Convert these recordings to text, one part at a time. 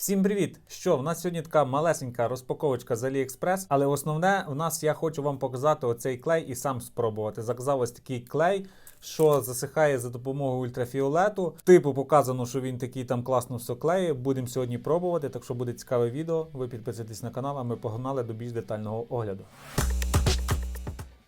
Всім привіт! Що в нас сьогодні така малесенька розпаковочка з AliExpress, але основне в нас я хочу вам показати оцей клей і сам спробувати. Заказав ось такий клей, що засихає за допомогою ультрафіолету. Типу показано, що він такий там класно все клеє. Будемо сьогодні пробувати, так що буде цікаве відео. Ви підписуйтесь на канал, а ми погнали до більш детального огляду.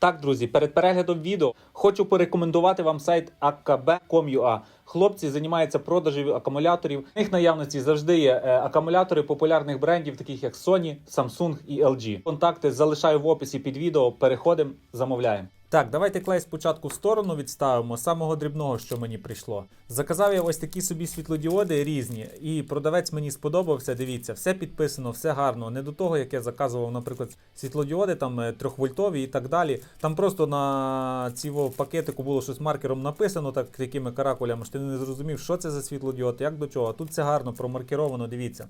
Так, друзі, перед переглядом відео хочу порекомендувати вам сайт akb.com.ua. Хлопці займаються продажем акумуляторів. В них наявності завжди є е, акумулятори популярних брендів, таких як Sony, Samsung і LG. Контакти залишаю в описі під відео. Переходимо, замовляємо. Так, давайте клей спочатку в сторону відставимо самого дрібного, що мені прийшло. Заказав я ось такі собі світлодіоди різні, і продавець мені сподобався. Дивіться, все підписано, все гарно. Не до того, як я заказував, наприклад, світлодіоди там е, трьохвольтові і так далі. Там просто на цього пакетику було щось маркером написано, так такими каракулями, що ти не зрозумів, що це за світлодіод, як до чого. Тут все гарно промаркеровано, дивіться.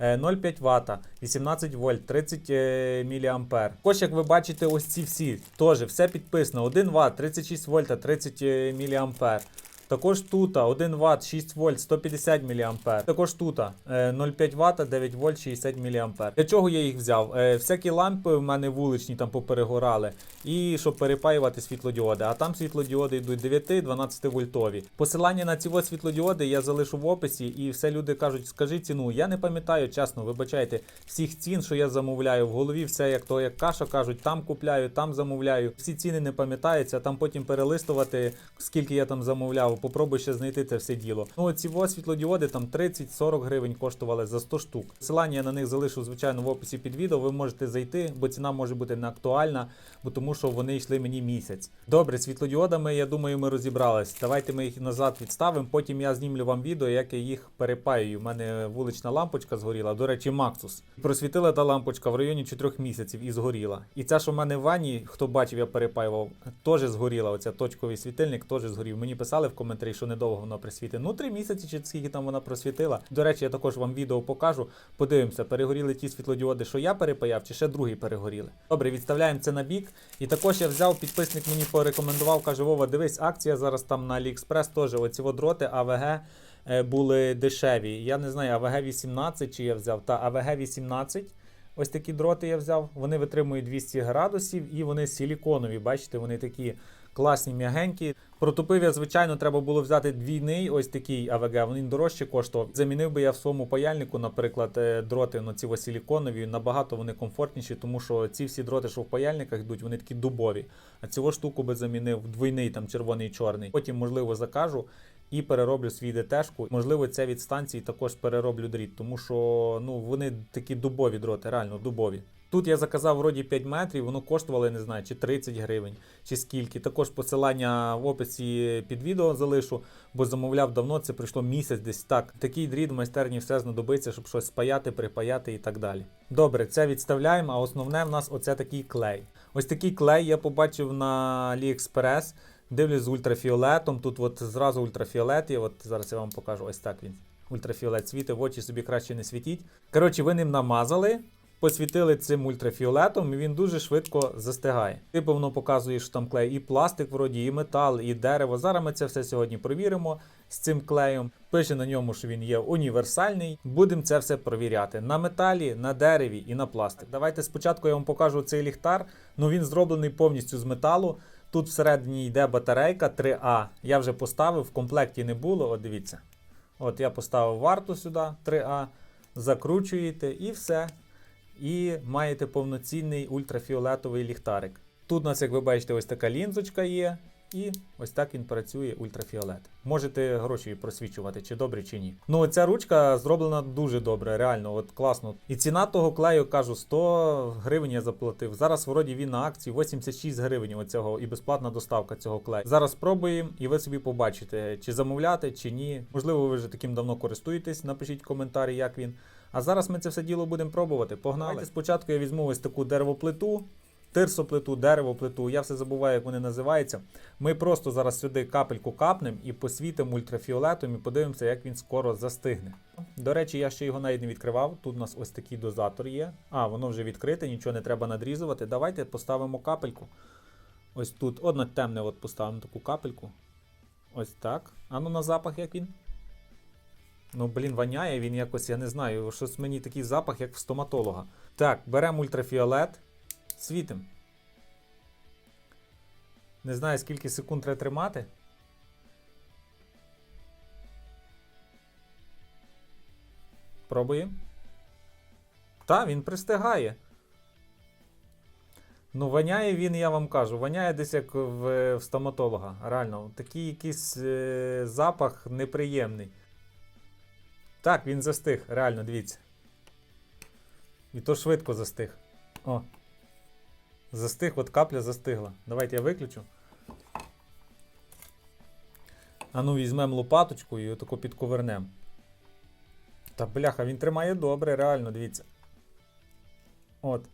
Е, 0,5 Вт, 18 вольт, 30 е, мА. Також, як ви бачите, ось ці всі теж все підписано. 1 Вт, 36 вольт, 30 е, мА. Також тут 1 Вт, 6 вольт, 150 мА. Також тут е, 0,5 Вт, 9 вольт, 60 мА. Для чого я їх взяв? Е, Всякі лампи в мене вуличні там поперегорали. І щоб перепаювати світлодіоди. А там світлодіоди йдуть 9-12 вольтові. Посилання на ці світлодіоди я залишу в описі, і все люди кажуть, скажи ціну. Я не пам'ятаю, чесно, вибачайте, всіх цін, що я замовляю. В голові все як то як каша кажуть, там купляю, там замовляю. Всі ціни не пам'ятаються, там потім перелистувати, скільки я там замовляв. Попробуй ще знайти це все діло. Ну ці світлодіоди там 30-40 гривень коштували за 100 штук. Посилання я на них залишу, звичайно, в описі під відео. Ви можете зайти, бо ціна може бути не актуальна, бо тому що вони йшли мені місяць. Добре, світлодіодами, я думаю, ми розібрались. Давайте ми їх назад відставимо. Потім я знімлю вам відео, як я їх перепаюю. У мене вулична лампочка згоріла. До речі, Maxus. Просвітила та лампочка в районі 4 місяців і згоріла. І ця, що в мене в ванні, хто бачив, я перепаював, теж згоріла. Оця точковий світильник теж згорів. Мені писали в коментарі, що недовго воно присвітить. Ну, 3 місяці чи скільки там вона просвітила. До речі, я також вам відео покажу. Подивимося, перегоріли ті світлодіоди, що я перепаяв, чи ще другі перегоріли. Добре, відставляємо це на бік. І також я взяв, підписник мені порекомендував, каже, Вова, дивись, акція зараз там на AliExpress теж. Оці от дроти АВГ е, були дешеві. Я не знаю, АВГ 18 чи я взяв, та АВГ 18. Ось такі дроти я взяв. Вони витримують 200 градусів і вони силіконові. Бачите, вони такі класні, м'ягенькі. Протупив я, звичайно, треба було взяти двійний ось такий АВГ, він дорожче коштував. Замінив би я в своєму паяльнику, наприклад, е, дроти ці силіконові, набагато вони комфортніші, тому що ці всі дроти, що в паяльниках йдуть, вони такі дубові. А цього штуку би замінив двойний, там червоний і чорний. Потім, можливо, закажу і перероблю свій ДТшку. Можливо, це від станції також перероблю дріт, тому що ну, вони такі дубові дроти, реально дубові. Тут я заказав вроді 5 метрів, воно коштувало, я не знаю, чи 30 гривень, чи скільки. Також посилання в описі під відео залишу, бо замовляв давно, це прийшло місяць десь так. Такий дріт в майстерні все знадобиться, щоб щось спаяти, припаяти і так далі. Добре, це відставляємо, а основне в нас оце такий клей. Ось такий клей я побачив на AliExpress. Дивлюсь з ультрафіолетом. Тут от зразу ультрафіолет є. От зараз я вам покажу ось так він. Ультрафіолет світить, в очі собі краще не світіть. Коротше, ви ним намазали, посвітили цим ультрафіолетом, і він дуже швидко застигає. Типу воно показує, що там клей і пластик, вроді, і метал, і дерево. Зараз ми це все сьогодні провіримо з цим клеєм. Пише на ньому, що він є універсальний. Будемо це все провіряти на металі, на дереві і на пластик. Давайте спочатку я вам покажу цей ліхтар. Ну він зроблений повністю з металу. Тут всередині йде батарейка 3А. Я вже поставив, в комплекті не було. От дивіться. От я поставив варту сюди 3А, закручуєте і все. І маєте повноцінний ультрафіолетовий ліхтарик. Тут у нас, як ви бачите, ось така лінзочка є. І ось так він працює ультрафіолет. Можете гроші просвічувати, чи добре, чи ні. Ну, ця ручка зроблена дуже добре, реально, от класно. І ціна того клею, кажу, 100 гривень я заплатив. Зараз вроді він на акції 86 гривень оцього і безплатна доставка цього клею. Зараз спробуємо, і ви собі побачите, чи замовляти, чи ні. Можливо, ви вже таким давно користуєтесь. Напишіть коментарі, як він. А зараз ми це все діло будемо пробувати. Погнали. Давайте спочатку я візьму ось таку деревоплиту. Тирсоплиту, деревоплиту, я все забуваю, як вони називаються. Ми просто зараз сюди капельку капнемо і посвітимо ультрафіолетом і подивимося, як він скоро застигне. До речі, я ще його навіть не відкривав. Тут у нас ось такий дозатор є. А, воно вже відкрите, нічого не треба надрізувати. Давайте поставимо капельку. Ось тут одне темне от поставимо таку капельку. Ось так. А ну на запах як він. Ну, блін, воняє він якось, я не знаю. Щось мені такий запах, як в стоматолога. Так, беремо ультрафіолет, світим. Не знаю, скільки секунд треба тримати. Пробуємо. Та, він пристигає. Ну, воняє він, я вам кажу, воняє десь як в, в стоматолога. Реально, такий якийсь е, запах неприємний. Так, він застиг, реально, дивіться. І то швидко застиг. О. Застиг, от капля застигла. Давайте я виключу. А ну, візьмемо лопаточку і отако підковернемо. Та бляха, він тримає добре, реально, дивіться. От.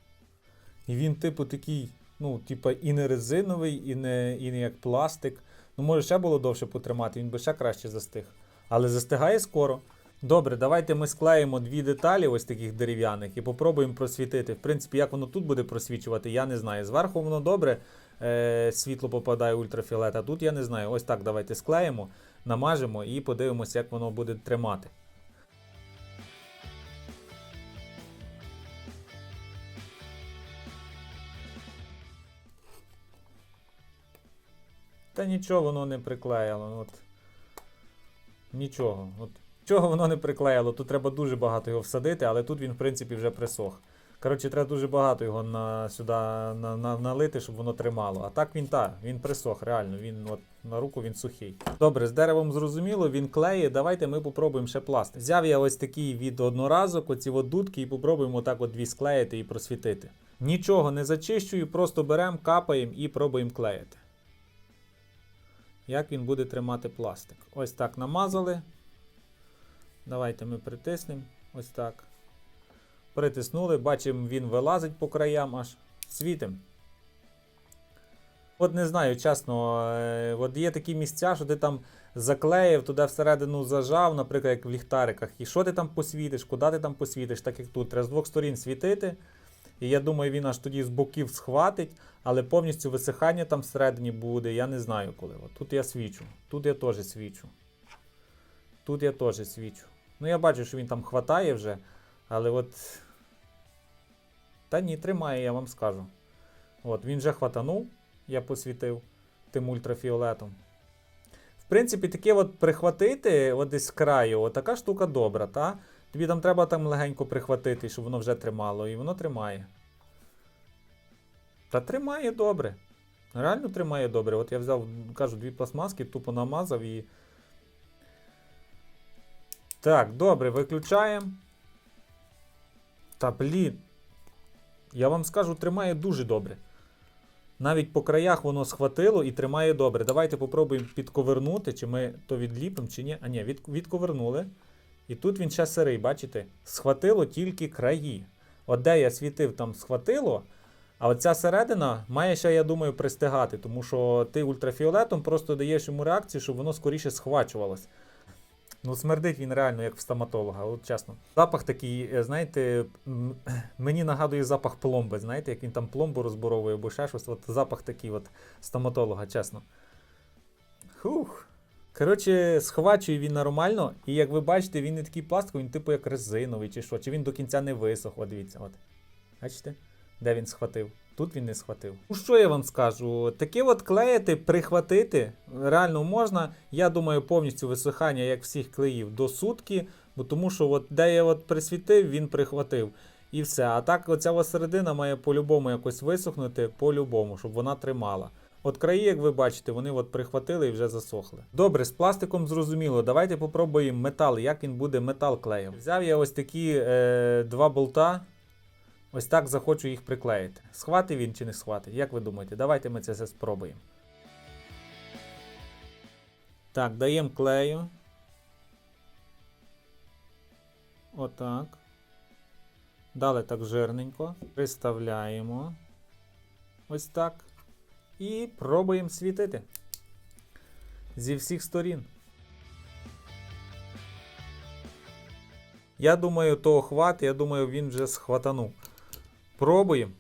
І він, типу, такий, ну, типу, і не резиновий, і не, і не як пластик. Ну, може, ще було довше потримати, він би ще краще застиг. Але застигає скоро. Добре, давайте ми склеїмо дві деталі, ось таких дерев'яних, і попробуємо просвітити. В принципі, як воно тут буде просвічувати, я не знаю. Зверху воно добре, е, світло попадає ультрафіолет, а тут я не знаю. Ось так давайте склеїмо, намажемо і подивимося, як воно буде тримати. Та нічого воно не приклеїло. От. Нічого. От. Чого воно не приклеїло? Тут треба дуже багато його всадити, але тут він, в принципі, вже присох. Коротше, треба дуже багато його на, сюди на, на, налити, щоб воно тримало. А так він так, він присох, реально. Він от на руку він сухий. Добре, з деревом зрозуміло, він клеє. Давайте ми попробуємо ще пластик. Взяв я ось такий від одноразок, оці от дудки, і попробуємо так от дві склеїти і просвітити. Нічого не зачищую, просто беремо, капаємо і пробуємо клеїти. Як він буде тримати пластик? Ось так намазали. Давайте ми притиснемо. Ось так. Притиснули, бачимо, він вилазить по краям аж світим. От не знаю, чесно, е, от є такі місця, що ти там заклеїв, туди всередину зажав, наприклад, як в ліхтариках. І що ти там посвітиш, куди ти там посвітиш, так як тут. Треба з двох сторін світити. І я думаю, він аж тоді з боків схватить, але повністю висихання там всередині буде. Я не знаю коли. От тут я свічу. Тут я теж свічу. Тут я теж свічу. Ну, я бачу, що він там хватає вже, але от. Та ні, тримає, я вам скажу. От, він вже хватанув, я посвітив тим ультрафіолетом. В принципі, таке от прихватити от десь з краю, така штука добра, та? Тобі там треба там легенько прихватити, щоб воно вже тримало, і воно тримає. Та тримає добре. Реально тримає добре. От я взяв, кажу, дві пластмаски, тупо намазав і. Так, добре, виключаємо. Та блін. Я вам скажу, тримає дуже добре. Навіть по краях воно схватило і тримає добре. Давайте попробуємо підковернути, чи ми то відліпимо, чи ні. А ні, від, відковернули. І тут він ще сирий, бачите? Схватило тільки краї. От де я світив, там схватило. А оця середина має ще, я думаю, пристигати, тому що ти ультрафіолетом просто даєш йому реакцію, щоб воно скоріше схвачувалось. Ну, смердить він реально, як в стоматолога, от чесно. Запах такий, е, знаєте, мені нагадує запах пломби, знаєте, як він там пломбу розборовує або ще щось. От запах такий от стоматолога, чесно. Хух. Коротше, схвачує він нормально, і як ви бачите, він не такий пластиковий, він типу як резиновий чи що, чи він до кінця не висох. От дивіться, от. Бачите? Де він схватив? Тут він не схватив. Ну що я вам скажу? Таке от клеїти, прихватити реально можна. Я думаю, повністю висихання, як всіх клеїв, до сутки, бо тому що от де я от присвітив, він прихватив. І все. А так оця ось середина має по-любому якось висохнути, по-любому, щоб вона тримала. От краї, як ви бачите, вони от прихватили і вже засохли. Добре, з пластиком зрозуміло. Давайте попробуємо метал, як він буде метал клеїв. Взяв я ось такі е, два болта. Ось так захочу їх приклеїти. Схватить він чи не схватить? Як ви думаєте? Давайте ми це все спробуємо. Так, даємо клею. Отак. Дали так жирненько. Приставляємо. Ось так. І пробуємо світити. Зі всіх сторін. Я думаю, того хват, я думаю, він вже схватанув. Пробуємо.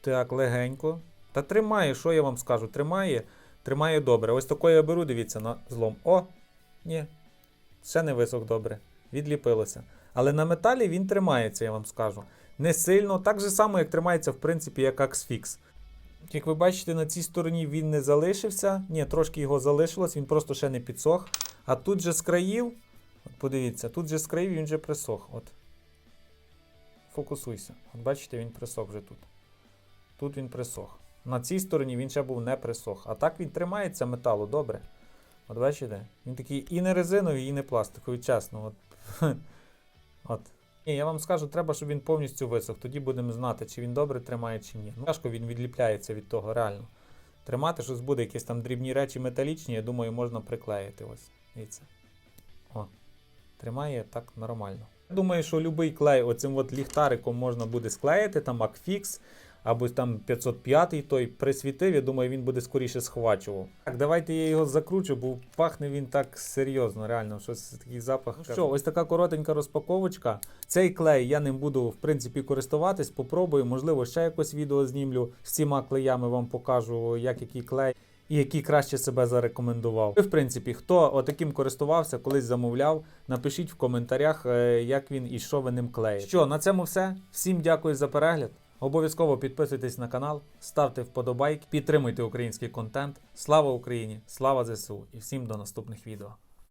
Так, легенько. Та тримає, що я вам скажу? Тримає. Тримає добре. Ось такою я беру, дивіться, на злом. О! Ні. Ще не висох добре. Відліпилося. Але на металі він тримається, я вам скажу. Не сильно, так же само, як тримається, в принципі, як Axfix. Як ви бачите, на цій стороні він не залишився. Ні, трошки його залишилось, він просто ще не підсох. А тут же з країв, от подивіться, тут же з країв він вже присох. От. Фокусуйся. От бачите, він присох вже тут. Тут він присох. На цій стороні він ще був не присох. А так він тримається металу, добре. От бачите? Він такий і не резиновий, і не пластиковий, чесно. От. От. Ні, я вам скажу, треба, щоб він повністю висох. Тоді будемо знати, чи він добре тримає, чи ні. Ну, тяжко він відліпляється від того, реально. Тримати щось буде, якісь там дрібні речі металічні, я думаю, можна приклеїти. Ось. Дивіться. О. Тримає так нормально. Я думаю, що будь-який клей оцим от ліхтариком можна буде склеїти, там Акфікс, або там 505 той присвітив, я думаю, він буде скоріше схвачував. Так, давайте я його закручу, бо пахне він так серйозно, реально, щось такий запах. Ну що, ось така коротенька розпаковочка. Цей клей я ним буду, в принципі, користуватись, попробую, можливо, ще якось відео знімлю з цими клеями, вам покажу, як який клей. І який краще себе зарекомендував. Ви, в принципі, хто отаким користувався, колись замовляв, напишіть в коментарях, е, як він і що ви ним клеїте. Що, на цьому все. Всім дякую за перегляд. Обов'язково підписуйтесь на канал, ставте вподобайки, підтримуйте український контент. Слава Україні! Слава ЗСУ і всім до наступних відео.